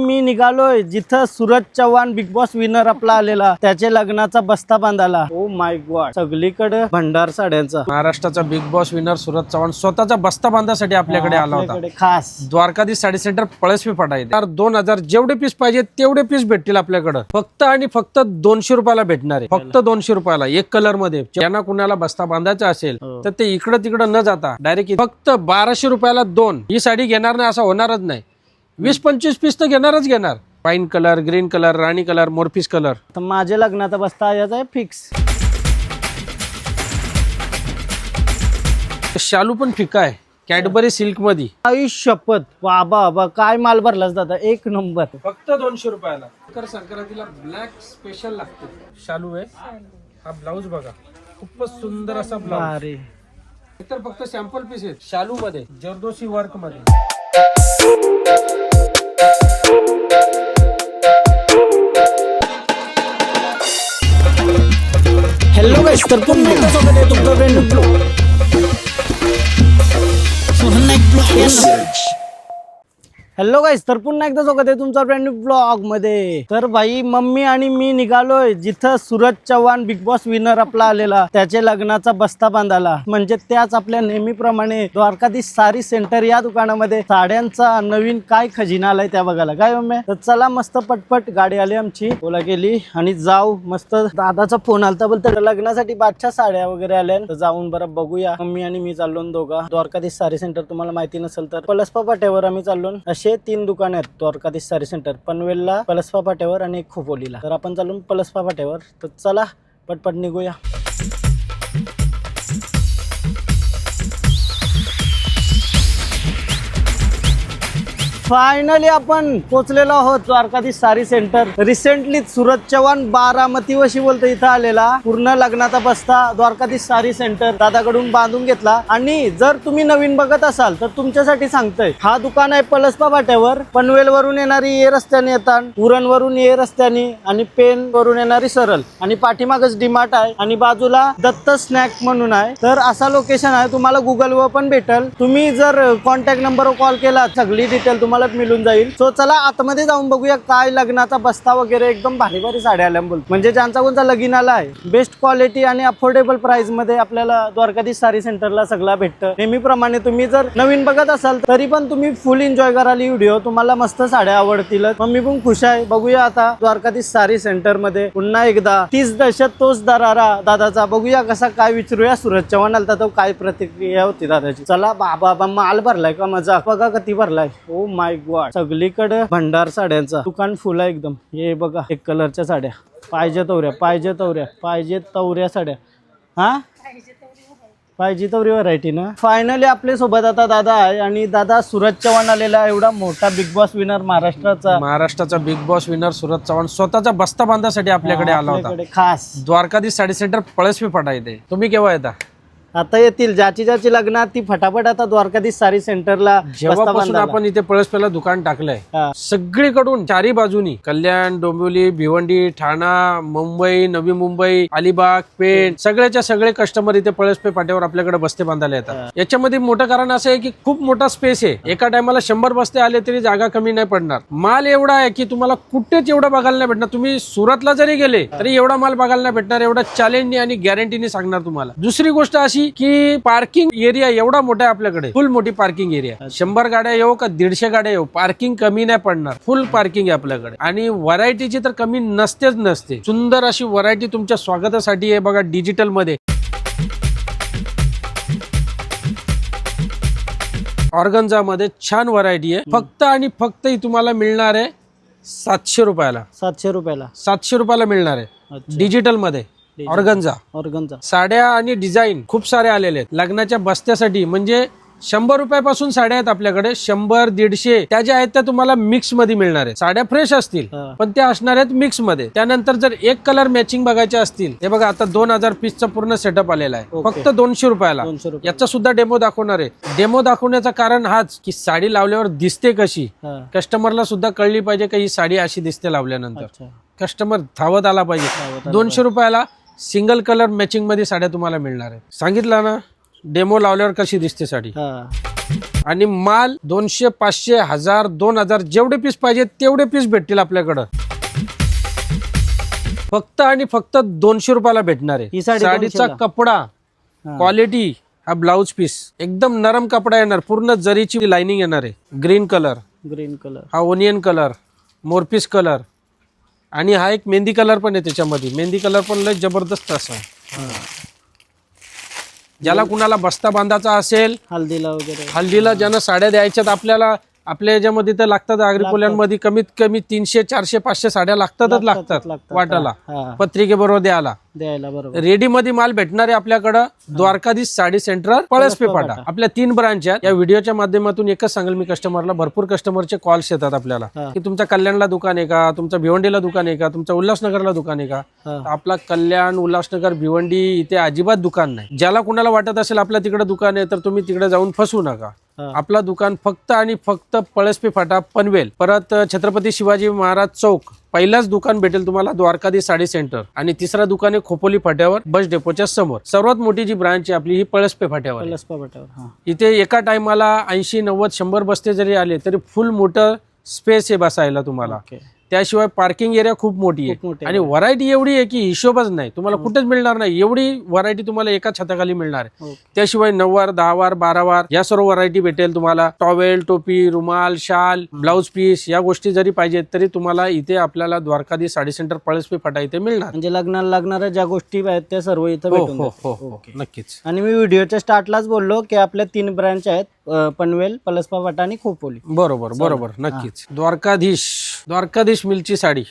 मी निघालोय जिथं Suraj Chavan Bigg Boss winner आपला आलेला. त्याच्या लग्नाचा बस्ता बांधाला ओ माय गॉड सगळीकडे भंडार साड्यांचा. महाराष्ट्राचा Bigg Boss winner Suraj Chavan स्वतःचा बस्ता बांधासाठी आपल्याकडे आला होता. आपल्याकडे खास. द्वारकाधीश साडी सेंटर पळसवी फाटा आहे तर दोन हजार जेवढे पीस पाहिजे तेवढे पीस भेटतील आपल्याकडे. फक्त आणि फक्त दोनशे रुपयाला भेटणार आहे. फक्त दोनशे रुपयाला एक कलरमध्ये. ज्यांना कुणाला बस्ता बांधायचा असेल हो. तर ते इकडं तिकडं न जाता डायरेक्ट फक्त बाराशे रुपयाला दोन. ही साडी घेणार नाही असं होणारच नाही. वीस पंचवीस पीस तर घेणारच घेणार. पाईन कलर ग्रीन कलर राणी कलर मोरपीस कलर तर माझ्या लग्नाचा बस्ता याचा आहे फिक्स शालू पण फिका आहे कॅडबरी सिल्कमध्ये आई शपथ बाबा बाबा काय माल भरलास दादा? एक नंबर फक्त दोनशे रुपयाला. मकर संक्रांतीला ब्लॅक स्पेशल लागते. शालू आहे. हा ब्लाऊज बघा. खूपच सुंदर असा ब्लाऊज अरे. तर फक्त सॅम्पल पीस आहेत. शालू मध्ये जरदोशी वर्कमध्ये. हॅलो गाईस तर पुन्हा एकदा स्वागत आहे तुमचं friend हॅलो गाईस तर पुन्हा एकदा स्वागत आहे तुमचा ब्रँड ब्लॉगमध्ये. तर भाई मम्मी आणि मी निघालोय जिथं Suraj Chavan Bigg Boss winner आपला आलेला त्याच्या लग्नाचा बस्ता बांधाला म्हणजे त्याच आपल्या नेहमीप्रमाणे द्वारकाधीश सारी सेंटर या दुकानामध्ये साड्यांचा नवीन काय खजिना आलाय त्या बघायला. काय मम्मी? तर चला मस्त पटपट गाडी आली आमची. ओला गेली आणि जाऊ. मस्त दादाचा फोन आलता बोलतो लग्नासाठी बादशा साड्या वगैरे आल्या तर जाऊन बरं बघूया. मम्मी आणि मी चाललो दोघा. द्वारकाधीश सारी सेंटर तुम्हाला माहिती नसेल तर. पलसपा पाट्यावर आम्ही चाललो असे तीन दुकान आहेत द्वारकाधीश सारी सेंटर पनवेलला पलसपा फाट्यावर आणि खोपोलीला. तर आपण चालून पलसपा फाट्यावर. तर चला पटपट निघूया. फायनली आपण पोहोचलेलो आहोत द्वारकाधीश सारी सेंटर. रिसेंटली सुरज चव्हाण बारामती वशी बोलतो इथं आलेला. पूर्ण लग्नाचा बस्ता द्वारकाधीश सारी सेंटर दादाकडून बांधून घेतला. आणि जर तुम्ही नवीन बघत असाल तर तुमच्यासाठी सांगतोय हा दुकान आहे पलसपा पाट्यावर पनवेल वरून येणारी ये रस्त्याने येतात उरण वरून ये रस्त्याने आणि पेन वरून येणारी सरळ आणि पाठीमागच डिमार्ट आहे आणि बाजूला दत्त स्नॅक म्हणून आहे. तर असा लोकेशन आहे तुम्हाला गुगलवर पण भेटल. तुम्ही जर कॉन्टॅक्ट नंबरवर कॉल केला सगळी डिटेल तुम्हाला मिळून जाईल. सो चला आतमध्ये जाऊन बघूया काय लग्नाचा बस्ता वगैरे एकदम भारी भारी साड्या आल्या बोल. म्हणजे ज्यांचा कोणता लगीन आला आहे बेस्ट क्वालिटी आणि अफोर्डेबल प्राइसमध्ये आपल्याला द्वारकाधीश सारी सेंटरला सगळं भेटतं. नेहमीप्रमाणे तुम्ही जर नवीन बघत असाल तरी पण तुम्ही फुल एन्जॉय कराल व्हिडिओ तुम्हाला मस्त साड्या आवडतील. मग मी पण खुश आहे. बघूया आता द्वारकाधीश सारी सेंटरमध्ये पुन्हा एकदा तीस दशक तोच दरारा दादाचा. बघूया कसा काय विचारूया. सुरज चव्हाण आलता तो काय प्रतिक्रिया होती दादाची. चला बाबा माल भरलाय का मजा? बघा कधी भरलाय. Oh ओ माय गॉड सगळीकडे भंडार साड्यांचा. दुकान फुल आहे एकदम. हे बघा एक कलरच्या साड्या. पाहिजे तवऱ्या पाहिजे तवऱ्या पाहिजे तवऱ्या साड्या. हा? पाहिजे तवरी व्हरायटी ना? फायनली आपल्यासोबत आता दादा आहे आणि दादा सूरज चव्हाण आलेला एवढा मोठा बिग बॉस विनर महाराष्ट्राचा. महाराष्ट्राचा Bigg Boss winner Suraj Chavan. स्वतःचा बस्ता बांधासाठी आपल्याकडे आला होता. खास. द्वारकाधीश साडी सेंटर पळसवी फाटा येते तुम्ही केव्हा येता? आता येतील. ज्याची ज्याची लग्न ती फटाफट आता द्वारकाधीश सारी सेंटरला जेव्हापासून. आपण इथे पळसपेला दुकान टाकलंय. सगळीकडून चारी बाजूनी कल्याण डोंबिवली भिवंडी ठाणा मुंबई नवी मुंबई अलिबाग पेण सगळ्याच्या सगळे कस्टमर इथे पळसपे पाट्यावर आपल्याकडे बस्ते बांधायला येतात. याच्यामध्ये मोठं कारण असं आहे की खूप मोठा स्पेस आहे. एका टायमाला शंभर बस्ते आले तरी जागा कमी नाही पडणार. माल एवढा आहे की तुम्हाला कुठेच एवढा बघायला नाही भेटणार. तुम्ही सुरतला जरी गेले तरी एवढा माल बघायला नाही भेटणार. एवढा चॅलेंजनी आणि गॅरंटीने सांगणार तुम्हाला. दुसरी गोष्ट अशी की पार्किंग एरिया एवढा मोठा आहे आपल्याकडे. फुल मोठी पार्किंग एरिया शंभर गाड्या येऊ का दीडशे गाड्या येऊ? पार्किंग कमी नाही पडणार. फुल पार्किंग आहे आपल्याकडे. आणि व्हरायटीची तर कमी नसतेच नसते. सुंदर अशी व्हरायटी तुमच्या स्वागतासाठी आहे बघा डिजिटलमध्ये. ऑर्गन्झा मध्ये छान व्हरायटी आहे. फक्त आणि फक्त ही तुम्हाला मिळणार आहे सातशे रुपयाला. सातशे रुपयाला. सातशे रुपयाला मिळणार आहे. डिजिटलमध्ये. ऑर्गन्झा ऑर्गनचा साड्या आणि डिझाईन खूप सारे आलेले आहेत. लग्नाच्या बस्त्यासाठी म्हणजे शंभर रुपयापासून साड्या आहेत आपल्याकडे. शंभर दीडशे त्या ज्या आहेत त्या तुम्हाला मिक्समध्ये मिळणार आहेत. साड्या फ्रेश असतील. पण त्या असणार आहेत मिक्समध्ये त्यानंतर जर एक कलर मॅचिंग बघायचे असतील हे बघा आता दोन हजार पीसचा पूर्ण सेटअप आलेला आहे. फक्त दोनशे रुपयाला. याचा सुद्धा डेमो दाखवणार आहे. डेमो दाखवण्याचं कारण हाच की साडी लावल्यावर दिसते कशी. कस्टमरला सुद्धा कळली पाहिजे का ही साडी अशी दिसते लावल्यानंतर. कस्टमर धावत आला पाहिजे. दोनशे रुपयाला सिंगल कलर मॅचिंगमध्ये साड्या तुम्हाला मिळणार आहे सांगितलं ना डेमो लावल्यावर कशी दिसते साडी? हा. आणि माल दोनशे पाचशे हजार दोन हजार जेवढे पीस पाहिजे तेवढे पीस भेटतील आपल्याकडं. फक्त आणि फक्त दोनशे रुपयाला भेटणार आहे. साडी साडीचा 200 ला. कपडा. क्वालिटी हा ब्लाउज पीस एकदम नरम कपडा येणार पूर्ण जरीची लाइनिंग येणार आहे. ग्रीन कलर ग्रीन कलर हा ओनियन कलर मोरपीस कलर आणि हा एक मेहंदी कलर पण आहे त्याच्यामध्ये. मेहंदी कलर पण लय जबरदस्त असा. आहे ज्याला कुणाला बस्ता बांधायचा असेल हल्दीला वगैरे. हल्दीला ज्यांना साड्या द्यायच्यात आपल्याला आपल्या याच्यामध्ये तर लागतात आग्रिकोल्यांमध्ये कमीत कमी तीनशे चारशे पाचशे साड्या लागतातच लागतात. वाटाला पत्रिके बरोबर द्यायला. द्यायला बरोबर. रेडी मध्ये माल भेटणार आहे आपल्याकडं द्वारकाधीश साडी सेंटर पळसपे पाटा आपल्या तीन ब्रांच आहेत. या व्हिडिओच्या माध्यमातून एकच सांगेल मी कस्टमरला भरपूर कस्टमरचे कॉल्स येतात आपल्याला. की तुमच्या कल्याणला दुकान आहे का? तुमच्या भिवंडीला दुकान आहे का? तुमच्या उल्हासनगरला दुकान आहे का? आपला कल्याण उल्हासनगर भिवंडी इथे अजिबात दुकान नाही. ज्याला कुणाला वाटत असेल आपल्या तिकडे दुकान आहे तर तुम्ही तिकडे जाऊन फसू नका. आपला दुकान फक्त आणि फक्त पळसपे फाटा पनवेल. परत छत्रपती शिवाजी महाराज चौक. पहिलाच दुकान भेटेल तुम्हाला द्वारकाधी साडी सेंटर. आणि तिसरा दुकान आहे खोपोली फाट्यावर बस डेपोच्या समोर. सर्वात मोठी जी ब्रांच आहे आपली ही पळसपे फाट्यावर बटावर हा. इथे एका टायमाला ऐंशी नव्वद शंभर बसते जरी आले तरी फुल मोठं स्पेस आहे बसायला तुम्हाला. त्याशिवाय पार्किंग एरिया खूप मोठी खूप मोठी आहे. आणि व्हरायटी एवढी आहे की हिशोबच नाही. तुम्हाला कुठेच मिळणार नाही. एवढी व्हरायटी तुम्हाला एका छताखाली मिळणार आहे. ओके त्याशिवाय नऊवार दहावार बारावार या सर्व व्हरायटी भेटेल तुम्हाला. टॉवेल टोपी रुमाल शाल ब्लाउज पीस या गोष्टी जरी पाहिजेत तरी तुम्हाला इथे आपल्याला द्वारकाधी साडी सेंटर पळसपी फाटा इथे मिळणार. म्हणजे लग्नाला लागणाऱ्या ज्या गोष्टी आहेत त्या सर्व इथं हो भेटून हो जातील. हो हो. ओके. नक्कीच. आणि मी व्हिडिओच्या स्टार्टलाच बोललो की आपल्या तीन ब्रँच आहेत. पनवेल पलसपा वाटा आणि खोपोली. बरोबर बरोबर. नक्कीच. द्वारकाधीश द्वारकाधीश मिलची साडी.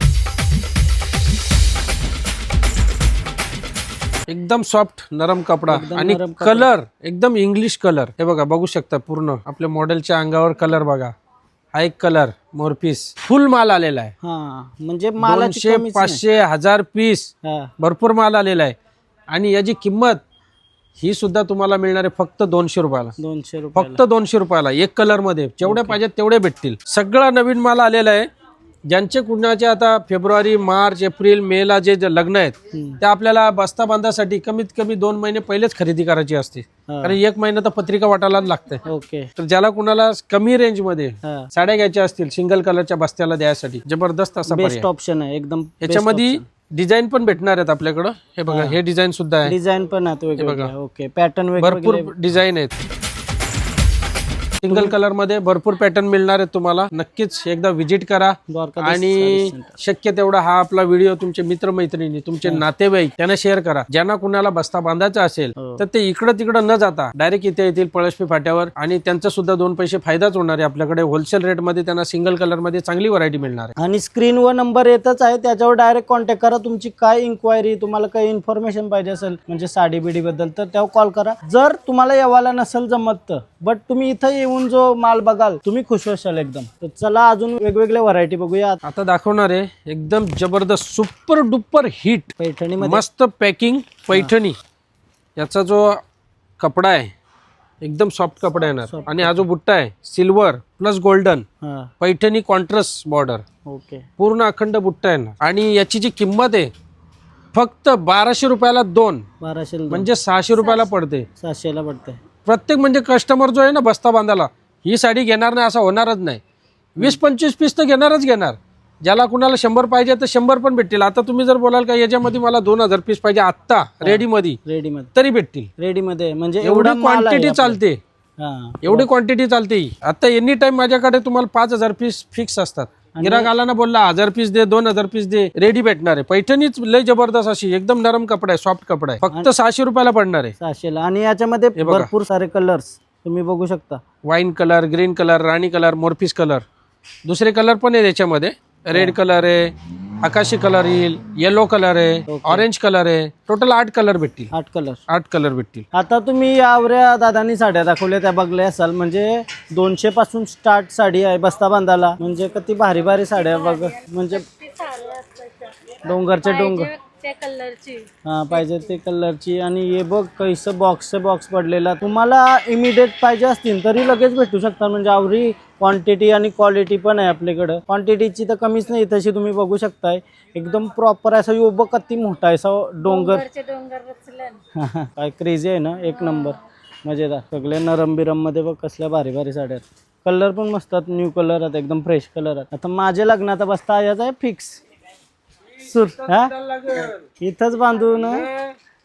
एकदम सॉफ्ट नरम कपडा एकदम आणि नरम कपडा. कलर एकदम इंग्लिश कलर हे बघा बघू शकता पूर्ण. आपल्या मॉडेलच्या अंगावर कलर बघा. हा एक कलर मोरपीस. फुल माल आलेला आहे. हा म्हणजे मालाची दोनशे कमीच नाही. पाचशे हजार पीस हा. भरपूर माल आलेला आहे. आणि याची किंमत ही सुद्धा तुम्हाला मिळणार आहे फक्त दोनशे रुपयाला. दोनशे रुपये फक्त दोनशे रुपयाला एक कलरमध्ये. जेवढे पाहिजेत तेवढे भेटतील. सगळा नवीन माल आलेला आहे. ज्यांचे कुणाचे आता फेब्रुवारी मार्च एप्रिल मे ला जे लग्न आहेत. ते आपल्याला बस्ता बांधासाठी कमीत कमी दोन महिने पहिलेच खरेदी करायची असते. कारण एक महिना तर पत्रिका वाटायला लागते. ओके तर ज्याला कुणाला कमी रेंजमध्ये साड्या घ्यायच्या असतील सिंगल कलरच्या बस्त्याला द्यायसाठी जबरदस्त असा ऑप्शन आहे एकदम याच्यामध्ये डिझाईन पण भेटणार आहेत आपल्याकडं. हे बघा हे. डिझाईन सुद्धा आहे. डिझाईन पण आहेत ओके. पॅटर्न भरपूर डिझाईन आहेत. सिंगल कलरमध्ये भरपूर पॅटर्न मिळणार आहेत तुम्हाला. नक्कीच एकदा व्हिजिट करा. आणि शक्य तेवढा हा आपला व्हिडिओ तुमचे मित्र मैत्रिणी तुमचे नातेवाईक त्यांना शेअर करा. ज्यांना कुणाला बस्ता बांधायचा असेल हो. तर ते इकडं तिकडं न जाता डायरेक्ट इथे येतील पळसपी फाट्यावर. आणि त्यांचा सुद्धा दोन पैसे फायदाच होणार आहे आपल्याकडे. होलसेल रेटमध्ये त्यांना सिंगल कलरमध्ये चांगली व्हरायटी मिळणार आहे. आणि स्क्रीनवर नंबर येतच आहे. त्याच्यावर डायरेक्ट कॉन्टॅक्ट करा. तुमची काय इन्क्वायरी तुम्हाला काही इन्फॉर्मेशन पाहिजे असेल म्हणजे साडी बिडी बद्दल तर त्यावर कॉल करा. जर तुम्हाला येवायला नसेल जमत बट तुम्ही इथं येऊन जो माल बघाल तुम्ही खुश व्हाल एकदम. तर चला अजून वेगवेगळ्या व्हरायटी बघूया आता दाखवणार आहे एकदम जबरदस्त सुपर डुपर हिट पैठणीमध्ये. मस्त पॅकिंग पैठणी. याचा जो कपडा आहे एकदम सॉफ्ट कपडा येणार. आणि हा जो बुट्टा आहे silver plus golden Paithani contrast border okay. पूर्ण अखंड बुट्टा येणार. आणि याची जी किंमत आहे फक्त बाराशे रुपयाला दोन. बाराशे म्हणजे सहाशे रुपयाला पडते. सातशेला पडते. प्रत्येक म्हणजे कस्टमर जो आहे ना बस्ता बांधाला ही साडी घेणार नाही असं होणारच नाही. वीस पंचवीस पीस तर घेणारच घेणार. ज्याला कुणाला शंभर पाहिजे तर शंभर पण भेटतील. आता तुम्ही जर बोलाल का याच्यामध्ये मला दोन हजार पीस पाहिजे आत्ता रेडीमध्ये रेडीमध्ये तरी भेटतील. रेडीमध्ये म्हणजे एवढी क्वांटिटी. चालते. एवढी क्वांटिटी चालते. आता एनी टाइम माझ्याकडे तुम्हाला पाच हजार पीस फिक्स असतात. गिराक आला ना बोलला हजार पीस दे दोन हजार पीस दे रेडी भेटणार आहे. पैठणीच लय जबरदस्त अशी एकदम नरम कपडा आहे सॉफ्ट कपडा आहे. फक्त सहाशे रुपयाला पडणार आहे. सहाशेला. आणि याच्यामध्ये हे बघा. भरपूर सारे कलर्स तुम्ही बघू शकता. वाईन कलर ग्रीन कलर राणी कलर मोरफिस कलर दुसरे कलर पण आहे त्याच्यामध्ये रेड कलर आहे आकाशी कलर येईल येलो कलर आहे Okay. ऑरेंज कलर आहे टोटल आठ कलर भेटतील. आठ कलर आठ कलर भेटतील. आता तुम्ही यावऱ्या दादानी साड्या दाखवल्या त्या बघल्या असाल म्हणजे दोनशे पासून स्टार्ट साडी आहे बस्ता बांधाला म्हणजे किती भारी भारी साड्या बघ म्हणजे डोंगरचे डोंगर. त्या कलरची हा पाहिजे ते कलरची आणि हे बघ कैसं बॉक्स बॉक्स पडलेला. तुम्हाला इमिडिएट पाहिजे असतील तरी लगेच भेटू शकता. म्हणजे आवरी क्वांटिटी आणि क्वालिटी पण आहे आपल्याकडं. क्वांटिटीची तर कमीच नाही तशी तुम्ही बघू शकताय. एकदम प्रॉपर असं उभं कत्ती मोठा आहे असं डोंगर. डोंगरचे डोंगर रचलन काय क्रेझी आहे ना एक नंबर मजेदार. सगळे नरम बिरममध्ये बघ कसल्या भारी भारी साड्या आहेत. कलर पण मस्त आहेत न्यू कलर आहेत एकदम फ्रेश कलर आहेत. आता माझ्या लग्नात बसता याचा आहे फिक्स सुर हा? इथंच बांधून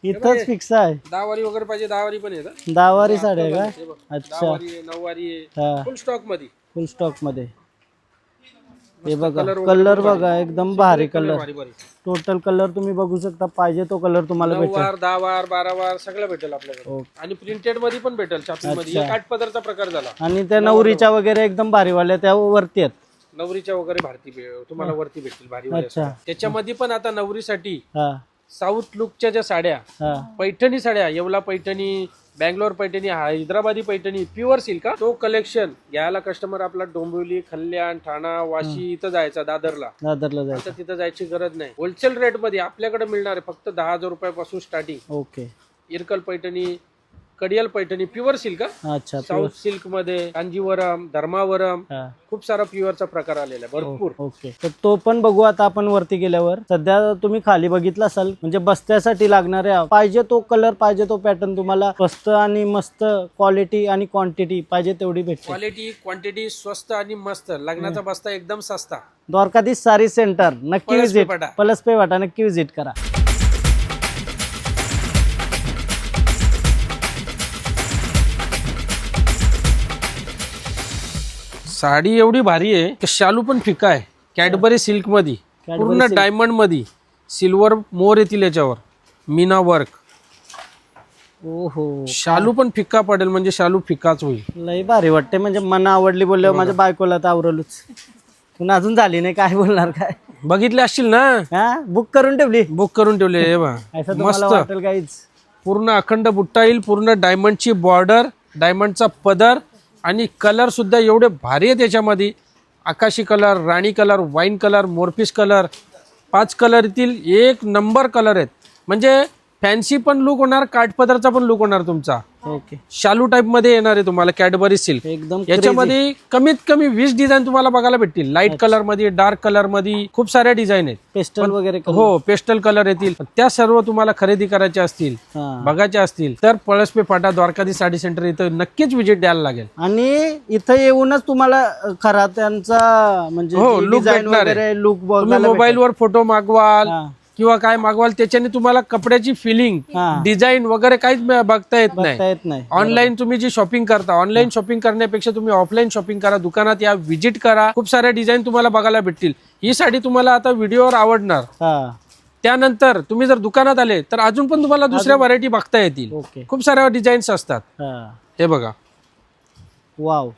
इथंच फिक्स आहे. दहावारी वगैरे पाहिजे दहावारी पण येतं दहावारी साडी आहे का? अच्छा. दहावारी आहे नऊवारी आहे. हा. फुल स्टॉकमध्ये. फुल स्टॉकमध्ये. हे बघा कलर बघा एकदम भारी कलर भारी भारी. टोटल कलर तुम्ही बघू शकता पाहिजे तो कलर तुम्हाला नऊ भेटेल. वार दहा वार बारा वार सगळं भेटेल आपल्याकडे. ओके. आणि प्रिंटेडमध्ये पण भेटेल छापी मध्ये एक आठ पदरचा प्रकार झाला. आणि त्या नवरीच्या वगैरे एकदम भारीवाल्या त्या वरती आहेत. नवरीच्या वगैरे भारती भे- तुम्हाला वरती भेटतील भारी वाल्या अच्छा. त्याच्यामध्ये पण आता नवरीसाठी हा. साऊथ लुकच्या ज्या साड्या हा. पैठणी साड्या येवला पैठणी बँगलोर पैठणी हैदराबादी पैठणी प्युअर सिल्क तो कलेक्शन घ्यायला कस्टमर आपला डोंबिवली कल्याण ठाणा वाशी इथं जायचा दादरला. दादरला जायचं. आता तिथं जायची गरज नाही. होलसेल रेटमध्ये आपल्याकडे मिळणार आहे फक्त दहा हजार रुपयापासून starting okay Irkal Paithani Kadiyal Paithani pure silk अच्छा साऊथ सिल्कमध्ये कांजीवरम धर्मावरम हा. खूप सारा प्युअरचा प्रकार आलेला आहे भरपूर. ओके तर तो पण बघू आता आपण वरती गेल्यावर. सध्या तुम्ही खाली बघितला असाल म्हणजे बस्त्यासाठी लागणाऱ्या पाहिजे तो कलर पाहिजे तो पॅटर्न तुम्हाला स्वस्त आणि मस्त क्वालिटी आणि क्वांटिटी पाहिजे तेवढी भेटते. क्वालिटी क्वांटिटी स्वस्त आणि मस्त. लग्नाचा बस्ता एकदम सस्ता. द्वारकाधीश सारी सेंटर नक्की विजिट वाटा. पलसपे वाटा नक्की विजिट करा. साडी एवढी भारी आहे की शालू पण फिका आहे. कॅडबरी सिल्कमध्ये पूर्ण डायमंडमध्ये सिल्वर मोर येतील याच्यावर. मीना वर्क ओहो. शालू पण फिक्का पडेल म्हणजे शालू फिकाच होईल. लई भारी वाटते म्हणजे मना आवडली बोलल्यावर माझ्या बायकोला तर आवरलूच. पण अजून झाली नाही काय बोलणार काय? बघितले असतील ना? हा? बुक करून ठेवली? बुक करून ठेवले हे बघा. असं तुम्हाला मस्त. वाटेल काहीच. पूर्ण अखंड बुट्टा येईल पूर्ण डायमंडची बॉर्डर डायमंडचा पदर आणि कलरसुद्धा एवढे भारी आहे त्याच्यामध्ये. आकाशी कलर राणी कलर वाईन कलर मोरपीस कलर. पाच कलर एक नंबर कलर आहेत. म्हणजे फॅन्सी पण लुक होणार काठपदरचा पण लुक होणार तुमचा. ओके. शालू टाईपमध्ये येणार आहे तुम्हाला कॅडबरी सिल्क एकदम याच्यामध्ये कमीत कमी वीस डिझाईन तुम्हाला बघायला भेटतील. लाइट कलरमध्ये डार्क कलरमध्ये खूप साऱ्या डिझाईन आहेत. पेस्टल वगैरे. हो पेस्टल कलर येतील. त्या सर्व तुम्हाला खरेदी करायच्या असतील. बघायच्या असतील तर पळसपे फाटा द्वारकाधी साडी सेंटर इथं नक्कीच व्हिजिट द्यायला लागेल. आणि इथं येऊनच तुम्हाला खरा त्यांचा म्हणजे हो, भेटणार लुक बघायला मोबाईलवर फोटो मागवाल. किंवा काय मागवाल त्याच्याने तुम्हाला कपड्याची फिलिंग हा. डिझाईन वगैरे काहीच म- बघता येत नाही. भेटता येत नाही. ऑनलाईन तुम्ही जी शॉपिंग करता ऑनलाईन शॉपिंग करण्यापेक्षा तुम्ही ऑफलाईन शॉपिंग करा दुकानात या व्हिजिट करा. खूप साऱ्या डिझाईन तुम्हाला बघायला भेटतील. ही साडी तुम्हाला आता व्हिडिओवर आवडणार. हा. त्यानंतर तुम्ही जर दुकानात आले तर अजून पण तुम्हाला दुसऱ्या व्हरायटी बघता येतील. ओके. खूप साऱ्या डिझाईन्स असतात. हा. हे बघा. वाव.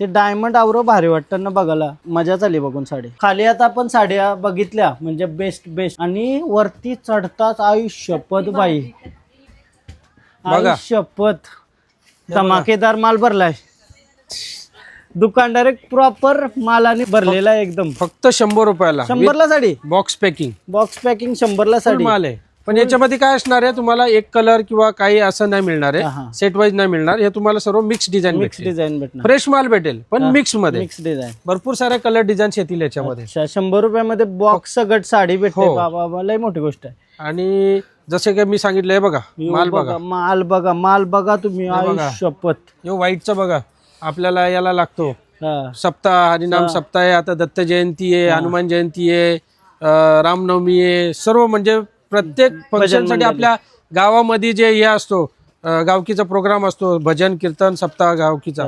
ते डायमंड आवरो भारी वाटतं ना बघायला. मजाच आली बघून साडी. खाली आता आपण साड्या बघितल्या म्हणजे बेस्ट बेस्ट आणि वरती चढताच आयुष्यपत बाई. बघा. आयुष्यपत धमाकेदार माल भरलाय. दुकानदार एक प्रॉपर मालाने भरलेला आहे एकदम. फक्त शंभर रुपयाला. शंभरला sari? Box packing box packing शंभरला साडी. माल आहे. पण याच्यामध्ये काय असणार आहे? तुम्हाला एक कलर किंवा काही असं नाही मिळणार आहे. सेट वाईज नाही मिळणार. हे तुम्हाला सर्व मिक्स डिझाईन मिक्स डिझाईन भेटणार. फ्रेश माल भेटेल पण मिक्समध्ये. मिक्स डिझाईन भरपूर साऱ्या कलर डिझाईन्स येतील याच्यामध्ये. शंभर रुपयामध्ये बॉक्स सगट साडी भेटते. हो. बाबा लय मोठी गोष्ट आहे. आणि जसे की मी सांगितलंय बघा माल बघा. माल बघा माल बघा तुम्ही हे व्हाईटचा बघा. आपल्याला याला लागतो. सप्ताह हरिनाम सप्ताह आहे. आता दत्त जयंती आहे हनुमान जयंती आहे रामनवमी आहे. सर्व म्हणजे प्रत्येक फंक्शनसाठी आपल्या गावामध्ये जे हे असतो गावकीचा प्रोग्राम असतो भजन कीर्तन सप्ताह गावकीचा.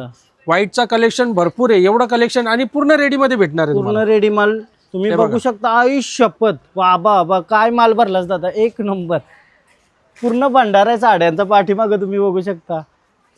व्हाईटचा कलेक्शन भरपूर आहे एवढं कलेक्शन आणि पूर्ण रेडीमध्ये भेटणार आहे तुम्हाला. पूर्ण रेडी माल तुम्ही बघू शकता आयुष्यपत बाबा बाबा काय माल भरलाच दादा? एक नंबर. पूर्ण भंडारा आहे साड्यांचा पाठीमाग तुम्ही बघू शकता.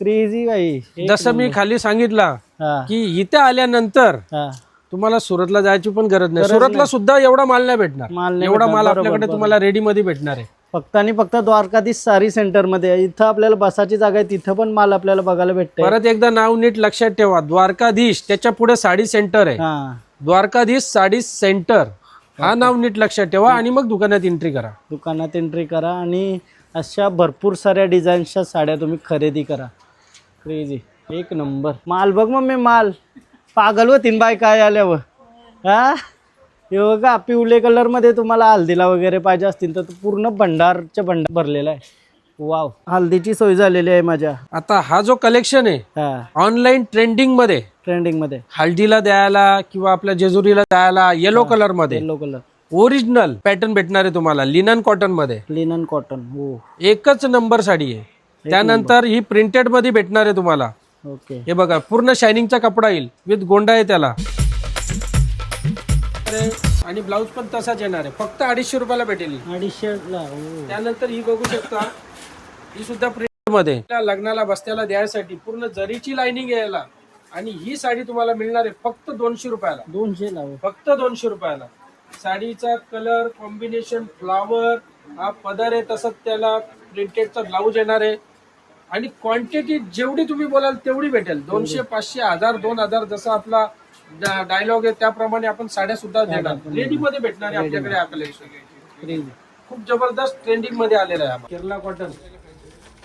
क्रेझी बाई. एक जसं मी खाली सांगितलं हा. की इथे आल्यानंतर हा. तुम्हाला सुरतला जायची पण गरज नाही. सुरतला सुद्धा एवढा माल नाही भेटणार. माल नाही एवढा भेटणार, माल बरोबर, आपल्याकडे तुम्हाला रेडी मध्ये भेटणार आहे. फक्त आणि फक्त द्वारकाधीश सारी सेंटरमध्ये आहे. इथं आपल्याला बसाची जागा आहे तिथं पण माल आपल्याला बघायला भेटतंय. परत एकदा नाव नीट लक्षात ठेवा. द्वारकाधीश त्याच्या पुढे साडी सेंटर आहे. हा. द्वारकाधीश साडी सेंटर हा नाव नीट लक्षात ठेवा आणि मग दुकानात एंट्री करा. दुकानात एंट्री करा आणि अशा भरपूर साऱ्या डिझाईनच्या साड्या तुम्ही खरेदी करा. क्रेझी एक नंबर माल बघ मग मी माल. पागल होतीन बाय काय आल्यावर. हा? हे बघा पिवले कलरमध्ये तुम्हाला हल्दीला वगैरे पाहिजे असतील तर तो पूर्ण भंडारच्या भंडार भरलेला आहे. वाव हल्दीची सोय झालेली आहे माझ्या. आता हा जो कलेक्शन आहे हा. ऑनलाईन ट्रेंडिंगमध्ये ट्रेंडिंगमध्ये. हळदीला द्यायला किंवा आपल्या जेजुरीला द्यायला येलो कलरमध्ये. येलो कलर ओरिजिनल पॅटर्न भेटणार आहे तुम्हाला लिनन कॉटनमध्ये. लिनन कॉटन हो. एकच नंबर साडी आहे. त्यानंतर ही प्रिंटेडमध्ये भेटणार आहे तुम्हाला. ओके. हे बघा पूर्ण शायनिंगचा कपडा येईल विथ गोंडा आहे त्याला. आणि ब्लाऊज पण तसाच येणार आहे फक्त अडीचशे रुपयाला भेटेल. अडीचशेला हो त्यानंतर ही बघू शकता ही सुद्धा प्रिंटमध्ये त्या लग्नाला बसत्याला द्यायसाठी पूर्ण जरीची लाइनिंग यायला. आणि ही साडी तुम्हाला मिळणार आहे फक्त दोनशे रुपयाला. दोनशे फक्त दोनशे रुपयाला. साडीचा कलर कॉम्बिनेशन फ्लावर हा पदर आहे तसंच त्याला प्रिंटेडचा ब्लाऊज येणार आहे. आणि क्वांटिटी जेवढी तुम्ही बोलाल तेवढी भेटेल. दोनशे पाचशे हजार दोन हजार जसा आपला डायलॉग आहे त्याप्रमाणे आपण साड्या सुद्धा देणार. रेडी मध्ये भेटणार आहे आपल्याकडे हा कलेक्शन खूप जबरदस्त ट्रेंडिंगमध्ये आलेला आहे हा. केरला कॉटन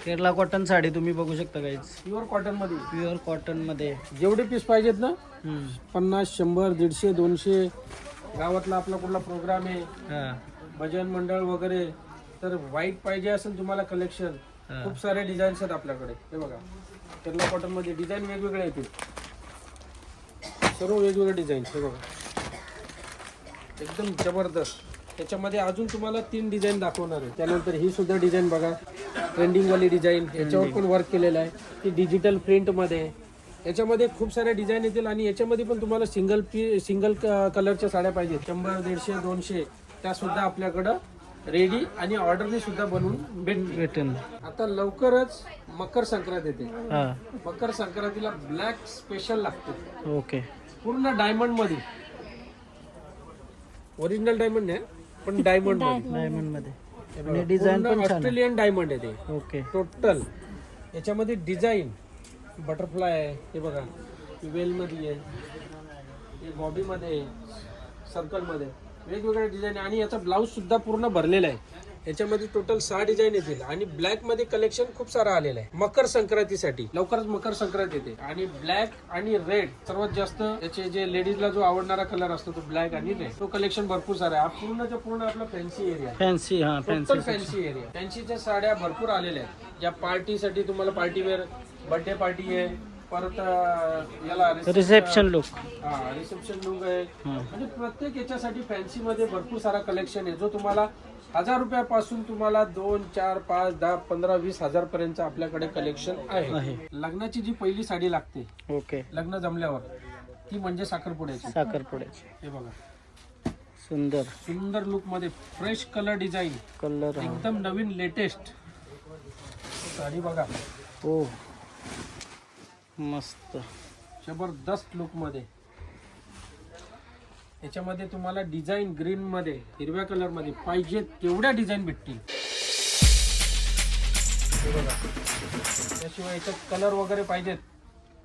केरला कॉटन साडी तुम्ही बघू शकता गाईज प्युअर कॉटनमध्ये. प्युअर कॉटनमध्ये. जेवढे पीस पाहिजेत ना. पन्नास शंभर दीडशे दोनशे गावातला आपला कुठला प्रोग्राम आहे हा. भजन मंडळ वगैरे तर वाईट पाहिजे असेल तुम्हाला कलेक्शन हा. खूप सारे डिझाईन्स आहेत आपल्याकडे. हे बघा. केरला कॉटनमध्ये डिझाईन वेगवेगळे येतील सर्व वेगवेगळे डिझाईन हे बघा. एकदम जबरदस्त. त्याच्यामध्ये अजून तुम्हाला तीन डिझाईन दाखवणार आहे. त्यानंतर ही सुद्धा डिझाईन बघा. ट्रेंडिंगवाली डिझाईन याच्यावर पण वर्क केलेलं आहे. ती डिजिटल प्रिंटमध्ये. याच्यामध्ये खूप साऱ्या डिझाईन येतील आणि याच्यामध्ये पण तुम्हाला सिंगल पी सिंगल कलरच्या साड्या पाहिजेत. शंभर दीडशे दोनशे. त्या सुद्धा आपल्याकडं रेडी आणि ऑर्डरने सुद्धा बनवून भेटतील भेटेल आता लवकरच मकर संक्रांत येते. हा. मकर संक्रांतीला ब्लॅक स्पेशल लागते. ओके. पूर्ण डायमंडमध्ये. ओरिजिनल डायमंड नाही पण डायमंडमध्ये. डायमंडमध्ये. आणि डिझाईन पण छान आहे. ऑस्ट्रेलियन डायमंड आहे ते. ओके. टोटल याच्यामध्ये डिझाईन बटरफ्लाय आहे हे बघा. वेल मध्ये आहे. हे बॉबी मध्ये आहे. सर्कलमध्ये वेगवेगळ्या डिझाईन आणि याचा ब्लाऊज सुद्धा पूर्ण भरलेला आहे. याच्यामध्ये टोटल सहा डिझाईन येतील. आणि ब्लॅकमध्ये कलेक्शन खूप सारा आलेलं आहे. मकर संक्रांतीसाठी. लवकरच मकर संक्रांत येते. आणि ब्लॅक आणि रेड सर्वात जास्त याचे जे लेडीजला जो आवडणारा कलर असतो तो ब्लॅक आणि रेड तो कलेक्शन भरपूर सारा आहे. पूर्णच्या पूर्ण आपला फॅन्सी एरिया फॅन्सी हा टोटल फॅन्सी फॅन्सी एरिया फॅन्सीच्या साड्या भरपूर आलेल्या आहेत. ज्या पार्टीसाठी तुम्हाला पार्टी वेअर बर्थडे पार्टी आहे. परत याला रिसेप्शन लुक हा रिसेप्शन लुक आहे. म्हणजे प्रत्येक याच्यासाठी फॅन्सी मध्ये भरपूर सारा कलेक्शन आहे. जो तुम्हाला हजार रुपयापासून तुम्हाला दोन चार पाच दहा पंधरा वीस हजार पर्यंत आपल्याकडे कलेक्शन आहे. लग्नाची जी पहिली साडी लागते ओके. लग्न जमल्यावर ती म्हणजे साखरपुड्याची. साखरपुड्याची. हे बघा. सुंदर. सुंदर लुकमध्ये फ्रेश कलर डिझाईन कलर एकदम नवीन लेटेस्ट साडी बघा. हो. मस्त. जबरदस्त लुकमध्ये याच्यामध्ये तुम्हाला डिझाईन ग्रीनमध्ये हिरव्या कलरमध्ये पाहिजे तेवढ्या डिझाईन भेटतील. त्याशिवाय याच्यात कलर वगैरे पाहिजेत.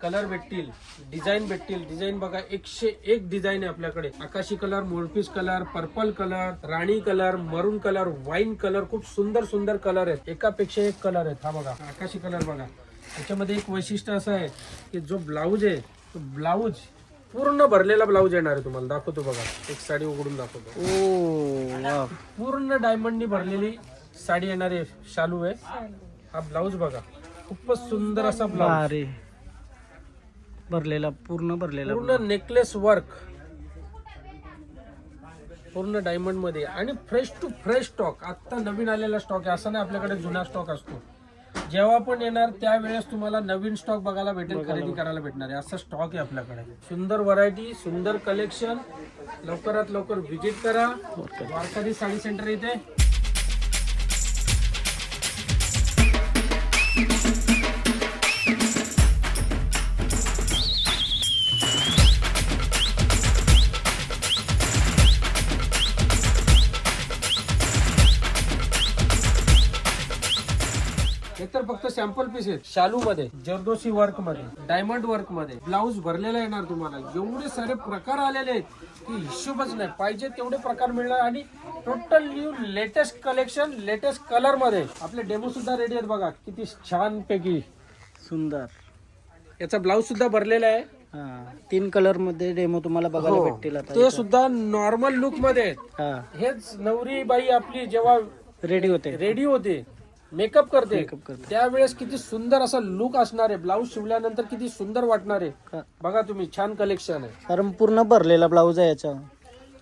कलर भेटतील डिझाईन भेटतील. डिझाईन बघा एकशे एक डिझाईन आहे आपल्याकडे. आकाशी कलर मोरपीस कलर पर्पल कलर राणी colour maroon colour wine colour खूप सुंदर सुंदर कलर आहेत. एकापेक्षा एक कलर आहेत. हा बघा आकाशी कलर बघा. त्याच्यामध्ये एक वैशिष्ट्य असं आहे की जो ब्लाऊज आहे तो ब्लाऊज पूर्ण भरलेला ब्लाऊज येणार आहे तुम्हाला. दाखवतो बघा. एक साडी उघडून दाखवतो. ओ पूर्ण डायमंडनी भरलेली साडी येणार आहे शालू आहे. हा ब्लाऊज बघा. खूपच सुंदर असा ब्लाऊज. भारी. भरलेला पूर्ण भरलेला पूर्ण नेकलेस वर्क पूर्ण डायमंडमध्ये. आणि फ्रेश टू फ्रेश स्टॉक आता नवीन आलेला स्टॉक आहे. असं नाही आपल्याकडे जुना स्टॉक असतो. जेव्हा पण येणार त्यावेळेस तुम्हाला नवीन स्टॉक बघायला भेटेल खरेदी करायला भेटणार आहे. असा स्टॉक आहे आपल्याकडे. सुंदर व्हरायटी सुंदर कलेक्शन लवकरात लवकर व्हिजिट करा. द्वारकाधी साडी सेंटर इथे. सॅम्पल पीस आहेत. शालू मध्ये जरदोशी वर्कमध्ये डायमंड वर्कमध्ये ब्लाऊज भरलेला येणार तुम्हाला. एवढे सारे प्रकार आलेले आहेत की हिशोबच नाही. पाहिजे तेवढे प्रकार मिळणार आणि total new latest collection latest कलरमध्ये. आपले डेमो सुद्धा रेडी आहेत बघा. किती छान पैकी. सुंदर. याचा ब्लाऊज सुद्धा भरलेला आहे. हा तीन कलरमध्ये डेमो तुम्हाला बघायला हो. भेटतील आता ते सुद्धा नॉर्मल लुकमध्ये आहेत. हा. हेच नवरी बाई आपली जेव्हा रेडी होते. रेडी होते. मेकअप करते. करते. त्यावेळेस किती सुंदर असा लुक असणार आहे ब्लाऊज शिवल्यानंतर किती सुंदर वाटणार. आहे का- बघा तुम्ही छान कलेक्शन आहे. कारण पूर्ण भरलेला ब्लाऊज आहे याच्या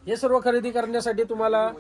हे सर्व खरेदी करण्यासाठी तुम्हाला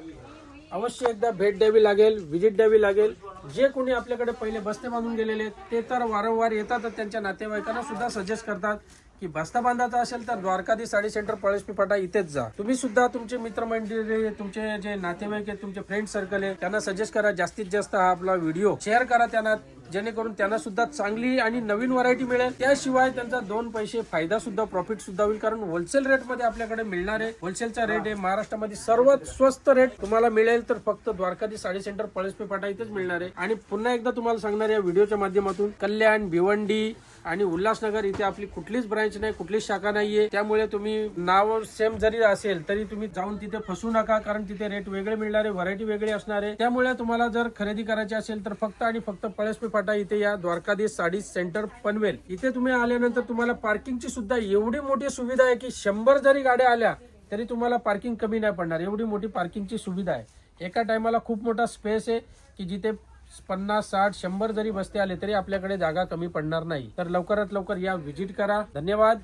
अवश्य एकदा भेट द्यावी लागेल व्हिजिट द्यावी लागेल. जे कोणी आपल्याकडे पहिले बस्ते बांधून गेलेले आहेत, ते तर वारंवार येतात त्यांच्या नातेवाईकांना सुद्धा सजेस्ट करतात. की बस्ता बांधायचा असेल तर द्वारकाधी साडी सेंटर पळसपी फाटा इथेच जा. तुम्ही सुद्धा तुमचे मित्रमंडळी तुमचे जे नातेवाईक आहेत तुमचे फ्रेंड सर्कल आहे त्यांना सजेस्ट करा जास्तीत जास्त हा आपला व्हिडिओ शेअर करा त्यांना जेणेकरून त्यांना सुद्धा चांगली आणि नवीन व्हरायटी मिळेल. त्याशिवाय त्यांचा दोन पैसे फायदा सुद्धा प्रॉफिट सुद्धा होईल. कारण होलसेल रेटमध्ये आपल्याकडे मिळणार आहे होलसेलचा रेट आहे महाराष्ट्रामध्ये सर्वात स्वस्त रेट तुम्हाला मिळेल तर फक्त द्वारकाधी साडी सेंटर पळसपे फाटा इथेच मिळणार. आहे आणि पुन्हा एकदा तुम्हाला सांगणार या व्हिडिओच्या माध्यमातून कल्याण भिवंडी आणि उल्हासनगर इथे आपली कुठलीच ब्रांच नाही कुठलीच शाखा नाहीये. त्यामुळे तुम्ही नाव सेम जरी असेल तरी तुम्ही जाऊन तिथे फसू नका कारण तिथे रेट वेगळे मिळणार आहे व्हरायटी वेगळी असणार. आहे त्यामुळे तुम्हाला जर खरेदी करायची असेल तर फक्त आणि फक्त पळसपी फाटा इथे या द्वारकाधीश साडी सेंटर पनवेल. इथे तुम्ही आल्यानंतर तुम्हाला पार्किंगची सुद्धा एवढी मोठी सुविधा आहे की शंभर जरी गाड्या आल्या तरी तुम्हाला पार्किंग कमी नाही पडणार. एवढी मोठी पार्किंगची सुविधा आहे. एका टायमाला खूप मोठा स्पेस आहे की जिथे पन्नास साठ शंभर जरी वस्ते आले तरी आपल्याकडे जागा कमी पडणार नाही. तर लवकरात लवकर या व्हिजिट करा. धन्यवाद.